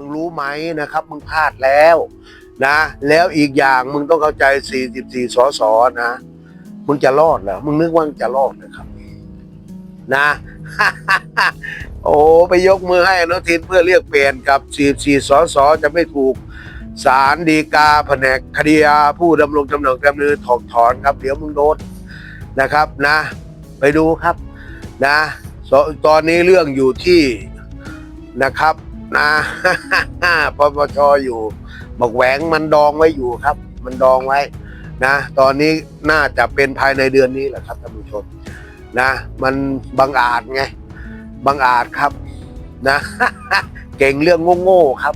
มึงรู้ไหมนะครับ มึงพลาดแล้วนะ แล้วอีกอย่างมึงต้องเข้าใจ 44 สสนะ มึงจะรอดเหรอ มึงนึกว่ามึงจะรอดเหรอครับ นะ โอ้ไปยกมือให้อนุทินเพื่อเรียกเปลี่ยนกับ 44 สสจะไม่ถูกศาลฎีกาแผนกคดีอาผู้ดำรงตำแหน่งดำเนินถอกถอนครับ เดี๋ยวมึงโดนนะครับนะ ไปดูครับนะ ตอนนี้เรื่องอยู่ที่นะครับ นะปปชอยู่บอกแหวงมันดองไว้อยู่ครับ มันดองไว้นะ ตอนนี้น่าจะเป็นภายในเดือนนี้แหละครับท่านผู้ชมนะ มันบังอาจไงบังอาจครับนะ เก่งเรื่องโง่ๆครับ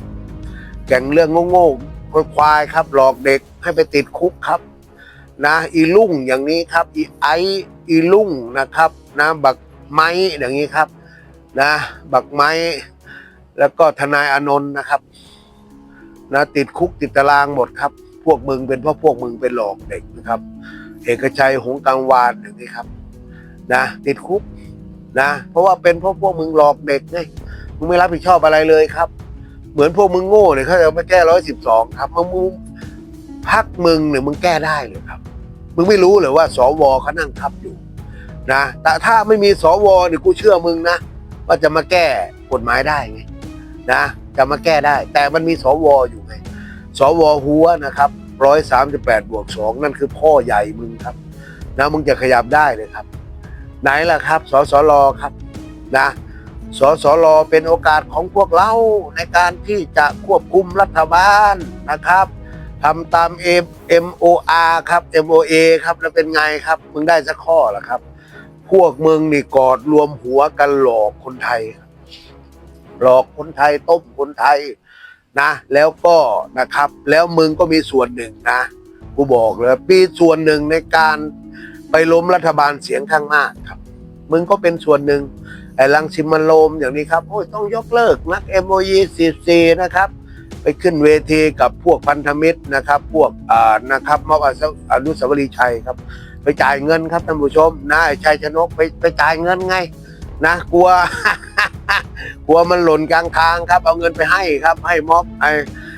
เก่งเรื่องโง่ๆควายครับ หลอกเด็กให้ไปติดคุกครับ นะอีลุ่งอย่างนี้ครับอีไออีลุ่งนะครับนะบักไม้อย่างนี้ครับ นะ บักไม้ แล้วก็ทนายอนนท์นะครับนะติดคุกติดตารางหมดครับ พวกมึงเป็นเพราะพวกมึงเป็นหลอกเด็กนะครับ เอกชัยหงกังวานอย่างนี้ครับ นะ ติดคุกนะเพราะว่าเป็นเพราะพวกมึงหลอกเด็กไงมึงไม่รับผิดชอบอะไรเลยครับ เหมือนพวกมึงโง่เนี่ยเขาจะมาแก้ร้อยสิบสองครับมึงมึงพักมึงเนี่ยมึงแก้ได้เลยครับ มึงไม่รู้เลยว่าสวเขานั่งทับอยู่นะแต่ถ้าไม่มีสวเนี่ยกูเชื่อมึงนะว่าจะมาแก้กฎหมายได้ไง นะจะมาแก้ได้ แต่มันมีสวอยู่ไงสวหัวนะครับร้อยสามสิบแปดบวกสองนั่นคือพ่อใหญ่มึงครับนะมึงจะขยับได้เลยครับ ไหนล่ะครับสสรครับนะสสรเป็นโอกาสของพวกเราในการที่จะควบคุมรัฐบาลนะครับทำตาม MOR ครับ MOA ครับแล้วเป็นไงครับ มึงได้สักข้อละครับ พวกมึงนี่กอดรวมหัวกันหลอกคนไทยครับ หลอกคนไทยต้มคนไทยนะ แล้วก็นะครับ แล้วมึงก็มีส่วนหนึ่งนะกูบอกเลยมีส่วนหนึ่งในการไปล้มรัฐบาลเสียงข้างมากครับ มึงก็เป็นส่วนหนึ่งไอ้ลังสิมันโลมอย่างนี้ครับโอ้ยต้องยกเลิกนัก MOE 44นะครับ ไปขึ้นเวทีกับพวกพันธมิตรนะครับ พวกอ่านะครับมอบอนุสาวรีย์ชัยครับ ไปจ่ายเงินครับท่านผู้ชมนะไอ้ชัยชนกไปไปจ่ายเงินไง นะกลัว กลัวมันหล่นกลางทางครับ เอาเงินไปให้ครับ ให้ม็อบไอ้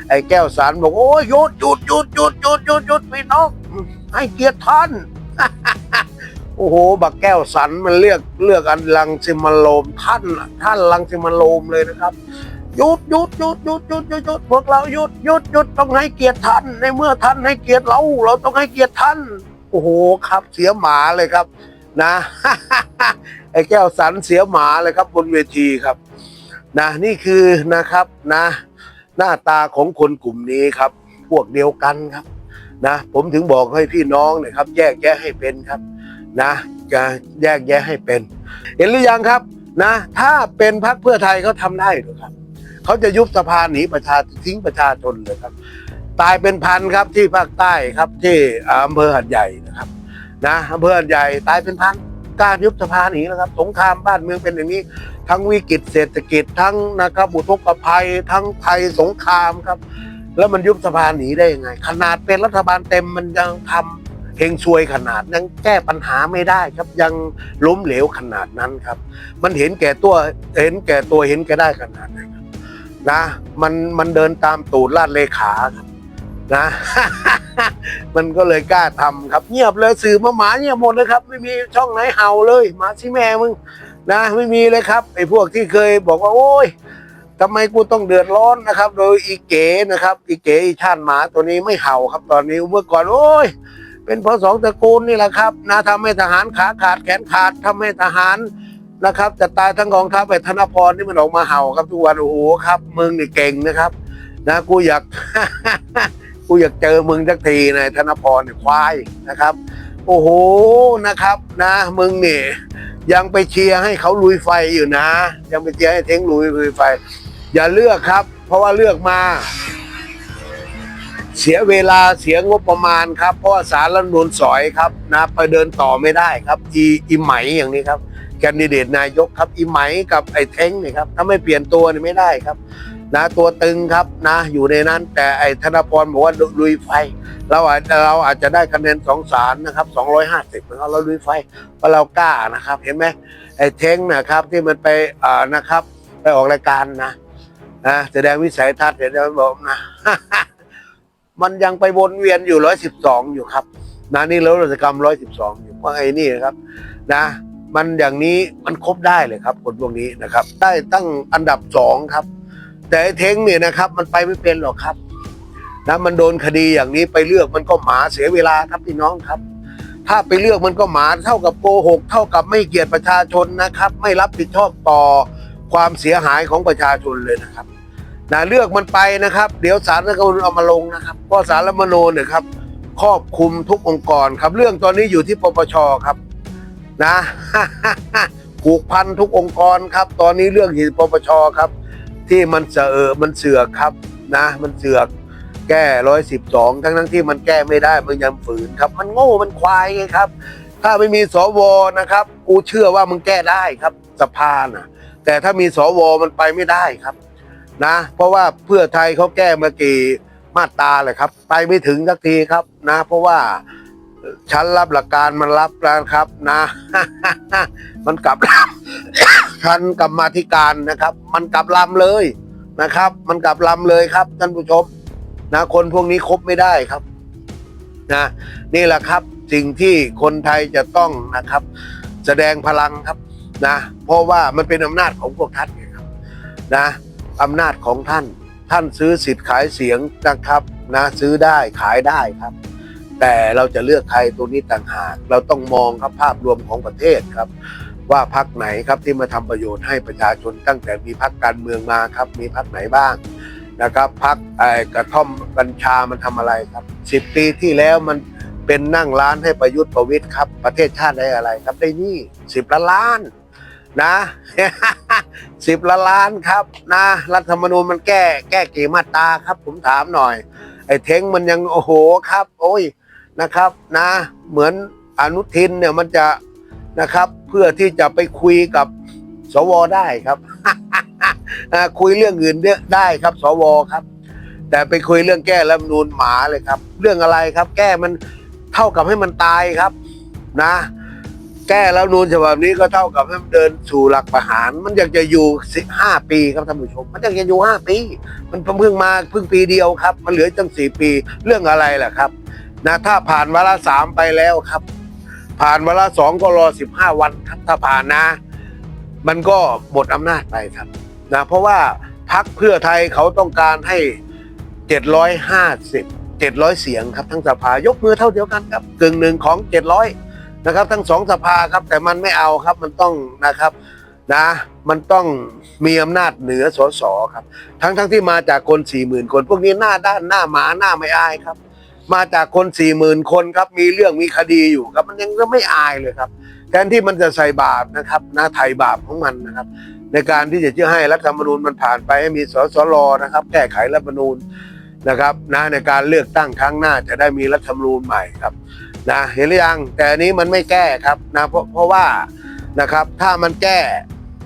ไอ้แก้วสารบอกโอ้ยหยุดหยุดหยุดหยุดหยุดหยุดหยุดพี่น้องให้เกียรติท่านโอ้โห บักแก้วสันมันเรียกเลือกอันลังสิมันโลมท่านน่ะท่านลังสิมันโลมเลยนะครับหยุดหยุดหยุดหยุดหยุดหยุดหยุดพวกเราหยุดหยุดหยุดต้องให้เกียรติท่านในเมื่อท่านให้เกียรติเรา เราต้องให้เกียรติท่าน โอ้โห ครับเสียหมาเลยครับ นะ ไอ้แก้วสันเสียหมาเลยครับบนเวทีครับนะนี่คือนะครับนะ หน้าตาของคนกลุ่มนี้ครับ พวกเดียวกันครับนะผมถึงบอกให้พี่น้องนะครับ แยกแยะให้เป็นครับนะจะแยกแยะให้เป็น เห็นหรือยังครับนะ ถ้าเป็นพรรคเพื่อไทยเขาทำได้หรือครับเขาจะยุบสภาหนีประชาทิ้งประชาชนเลยครับ ตายเป็นพันครับที่ภาคใต้ครับที่อำเภอหัดใหญ่นะครับนะอำเภอหัดใหญ่ตายเป็นพัน กล้ารยุบสภาหนีนะครับ สงครามบ้านเมืองเป็นอย่างนี้ ทั้งวิกฤตเศรษฐกิจทั้งนะครับอุทกภัย ทั้งภัยสงครามครับ แล้วมันยุบสภาหนีได้ยังไง ขนาดเป็นรัฐบาลเต็มมันยังทำเฮงซวยขนาดยังแก้ปัญหาไม่ได้ครับ ยังล้มเหลวขนาดนั้นครับ มันเห็นแก่ตัวเห็นแก่ตัวเห็นแก่ได้ขนาดไหนนะ มันมันเดินตามตูดลาดเลขาครับ นะ มันก็เลยกล้าทำครับเงียบเลยสื่อมาหมาเงียบหมดเลยครับ ไม่มีช่องไหนเห่าเลยหมาชิแม่มึงนะไม่มีเลยครับไอ้พวกที่เคยบอกว่าโอ้ยทำไมกูต้องเดือดร้อนนะครับ โดยอีเก๋นะครับ อีเก๋อีชาติหมาตัวนี้ไม่เห่าครับ ตอนนี้เมื่อก่อนโอ้ยเป็นเพราะสองตระกูลนี่แหละครับนะทำให้ทหารขาขาดแขนขาดทำให้ทหารนะครับจะตายทั้งกองทัพไปธนพรนี่มันออกมาเห่าครับทุกวันโอ้โหครับมึงนี่เก่งนะครับ นะกูอยาก กูอยากเจอมึงสักทีนายธนพรเนี่ยควายนะครับ โอ้โหนะครับนะมึงเนี่ยยังไปเชียร์ให้เขาลุยไฟอยู่นะ ยังไปเชียร์ให้เท้งลุยลุยไฟ อย่าเลือกครับ เพราะว่าเลือกมา เสียเวลาเสียงบประมาณครับ เพราะว่าสารรัฐนูลสอยครับนะไปเดินต่อไม่ได้ครับ อีอีไหมอย่างนี้ครับแคนดิเดตนายกครับอีไหมกับไอ้เท้งนี่ครับถ้าไม่เปลี่ยนตัวนี่ไม่ได้ครับ นะตัวตึงครับนะอยู่ในนั้น แต่ไอ้ธนพรบอกว่าลุยไฟ เราอาจเราอาจจะได้คะแนนสองสารนะครับสองร้อยห้าสิบนะครับเราลุยไฟเพราะเรากล้านะครับ เห็นไหมไอ้เท้งนะครับที่มันไปอ่านะครับ ไปออกรายการนะนะแสดงวิสัยทัศน์เดี๋ยวจะบอกนะมันยังไปวนเวียนอยู่ร้อยสิบสองอยู่ครับนะนี่แล้วรัชกรรมร้อยสิบสองอยู่เพราะไอ้นี่นะครับ นะมันอย่างนี้มันครบได้เลยครับคนพวกนี้นะครับ ได้ตั้งอันดับสองครับ แต่ไอ้เท้งเนี่ยนะครับ มันไปไม่เป็นหรอกครับนะมันโดนคดีอย่างนี้ไปเลือกมันก็หมาเสียเวลาครับพี่น้องครับ ถ้าไปเลือกมันก็หมาเท่ากับโกหก เท่ากับไม่เกียรติประชาชนนะครับ ไม่รับผิดชอบต่อความเสียหายของประชาชนเลยนะครับนะเลือกมันไปนะครับ เดี๋ยวสารรัฐธรรมนูญเอามาลงนะครับเพราะสารรัฐธรรมนูญเนี่ยครับครอบคลุมทุกองค์กรครับ เรื่องตอนนี้อยู่ที่ปปชครับนะผูกพันทุกองค์กรครับ ตอนนี้เรื่องอยู่ที่ปปชครับ ที่มันเสออมันเสือกครับนะ มันเสือกแก้ร้อยสิบสองทั้งทั้งที่มันแก้ไม่ได้มันยังฝืนครับ มันโง่มันควายไงครับ ถ้าไม่มีสวนะครับ กูเชื่อว่ามึงแก้ได้ครับสภาน่ะ แต่ถ้ามีสวมันไปไม่ได้ครับ นะ เพราะว่าเพื่อไทยเขาแก้มากี่มาตราเลยครับ ไปไม่ถึงสักทีครับนะ เพราะว่าชั้นรับหลักการมันรับแล้วครับ นะ มันกลับ ชั้นกรรมาธิการนะครับ มันกลับลำเลยนะครับ มันกลับลำเลยครับท่านผู้ชมนะคนพวกนี้คบไม่ได้ครับนะนี่แหละครับสิ่งที่คนไทยจะต้องนะครับ แสดงพลังครับนะเพราะว่ามันเป็นอำนาจของพวกท่านครับนะอำนาจของท่านท่านซื้อสิทธิ์ขายเสียงนะครับนะซื้อได้ขายได้ครับ แต่เราจะเลือกใครตัวนี้ต่างหาก เราต้องมองครับภาพรวมของประเทศครับ ว่าพักไหนครับที่มาทำประโยชน์ให้ประชาชนตั้งแต่มีพักการเมืองมาครับ มีพักไหนบ้างนะครับพักไอ้กระท่อมกัญชามันทำอะไรครับสิบปีที่แล้วมันเป็นนั่งร้านให้ประยุทธ์ประวิทย์ครับ ประเทศชาติได้อะไรครับได้นี่สิบล้านล้านนะสิบล้านล้านครับนะรัฐธรรมนูญมันแก้แก้กี่มาตราครับ ผมถามหน่อย ไอ้เท้งมันยังโอ้โหครับ โอ้ยนะครับ นะ เหมือนอนุทินเนี่ยมันจะ นะครับ เพื่อที่จะไปคุยกับสวได้ครับคุยเรื่องอื่นได้ครับ สวครับ แต่ไปคุยเรื่องแก้รัฐนูญหมาเลยครับ เรื่องอะไรครับ แก้มันเท่ากับให้มันตายครับ นะ แก้รัฐนูญฉบับนี้ก็เท่ากับให้มันเดินสู่หลักประหาร มันอยากจะอยู่สิห้าปีครับท่านผู้ชม มันอยากจะอยู่ห้าปี มันเพิ่งมาเพิ่งปีเดียวครับ มันเหลือตั้งสี่ปี เรื่องอะไรล่ะครับ นะถ้าผ่านวาระสามไปแล้วครับ ผ่านวาระสองก็รอสิบห้าวันครับถ้าผ่านนะ มันก็หมดอำนาจไปครับนะเพราะว่าพักเพื่อไทยเขาต้องการให้750 700เสียงครับทั้งสภายกมือเท่าเดียวกันครับกึ่งหนึ่งของ700นะครับทั้งสองสภาครับแต่มันไม่เอาครับมันต้องนะครับนะมันต้องมีอำนาจเหนือสสครับ ทั้งทั้งที่มาจากคน40,000คน พวกนี้หน้าด้านหน้าหมาหน้าไม่อายครับ มาจากคน40,000คนครับมีเรื่องมีคดีอยู่ครับ มันยังก็ไม่อายเลยครับ แทนที่มันจะใส่บาปนะครับนะไถ่บาปของมันนะครับ ในการที่จะเชื่อให้รัฐธรรมนูญมันผ่านไปให้มีสสรนะครับ แก้ไขรัฐธรรมนูญนะครับนะในการเลือกตั้งครั้งหน้าจะได้มีรัฐธรรมนูญใหม่ครับนะเห็นหรือยังแต่อันนี้มันไม่แก้ครับนะเพราะเพราะว่านะครับถ้ามันแก้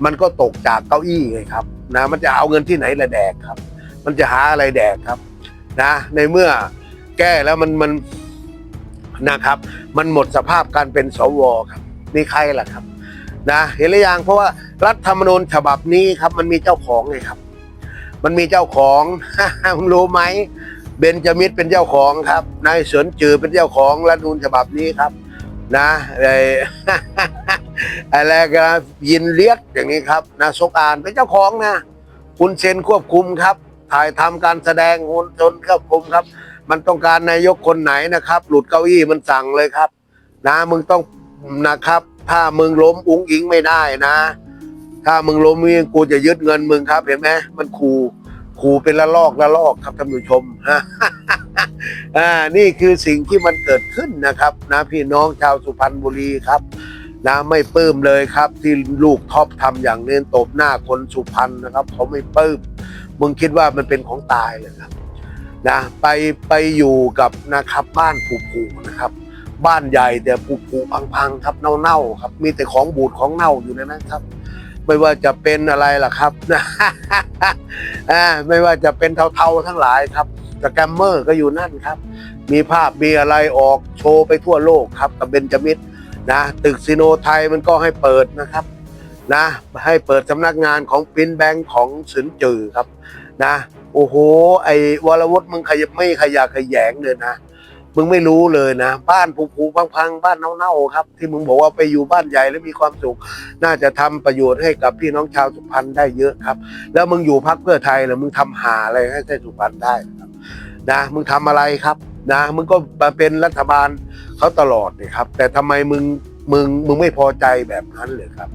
มันก็ตกจากเก้าอี้ไงครับนะมันจะเอาเงินที่ไหนละแดกครับ มันจะหาอะไรแดกครับนะในเมื่อ แก้แล้วมันมันนะครับ มันหมดสภาพการเป็นสวครับนี่ใครล่ะครับนะเห็นหรือยังเพราะว่ารัฐธรรมนูญฉบับนี้ครับมันมีเจ้าของไงครับ มันมีเจ้าของมึงรู้ไหมเบนจามิดเป็นเจ้าของครับนายเสวนจือเป็นเจ้าของรัฐธรรมนูญฉบับนี้ครับ นะไอ้อะไรก็ยินเลียดอย่างนี้ครับนะซกอานเป็นเจ้าของนะ คุณเซนควบคุมครับ ถ่ายทำการแสดงคุณชนควบคุมครับ มันต้องการนายกคนไหนนะครับ หลุดเก้าอี้มันสั่งเลยครับ นะมึงต้องนะครับ ถ้ามึงล้มอุ้งอิงไม่ได้นะ ถ้ามึงล้มมึงกูจะยึดเงินมึงครับเห็นไหมมันขู่ขู่เป็นละลอกละลอกครับท่านผู้ชมอ่านี่คือสิ่งที่มันเกิดขึ้นนะครับ นะพี่น้องชาวสุพรรณบุรีครับนะไม่ปลื้มเลยครับ ที่ลูกท็อปทำอย่างเนี้ตบหน้าคนสุพรรณนะครับ เขาไม่ปลื้มมึงคิดว่ามันเป็นของตายเลยครับ นะไปไปอยู่กับนะครับบ้านผูๆนะครับ บ้านใหญ่แต่ผุผุพังๆครับเน่าๆครับ มีแต่ของบูดของเน่าอยู่ในนั้นครับ ไม่ว่าจะเป็นอะไรล่ะครับอ่าไม่ว่าจะเป็นเทาๆทั้งหลายครับสแกมเมอร์ก็อยู่นั่นครับ มีภาพมีอะไรออกโชว์ไปทั่วโลกครับกับเบนจามิดนะตึกซิโนไทยมันก็ให้เปิดนะครับนะให้เปิดสำนักงานของปินแบงของสินจือครับนะ โอ้โห ไอ้วรวุฒิมึงขยับไม่ขยะขยงเลยนะมึงไม่รู้เลยนะ บ้านผุๆพังๆ บ้านเน่าๆครับ ที่มึงบอกว่าไปอยู่บ้านใหญ่แล้วมีความสุข น่าจะทำประโยชน์ให้กับพี่น้องชาวสุพรรณได้เยอะครับ แล้วมึงอยู่พักเพื่อไทยแล้วมึงทำหาอะไรให้ได้สุพรรณได้ครับนะมึงทำอะไรครับนะมึงก็มาเป็นรัฐบาลเขาตลอดเลยครับ แต่ทำไมมึงมึงมึงไม่พอใจแบบนั้นเลยครับ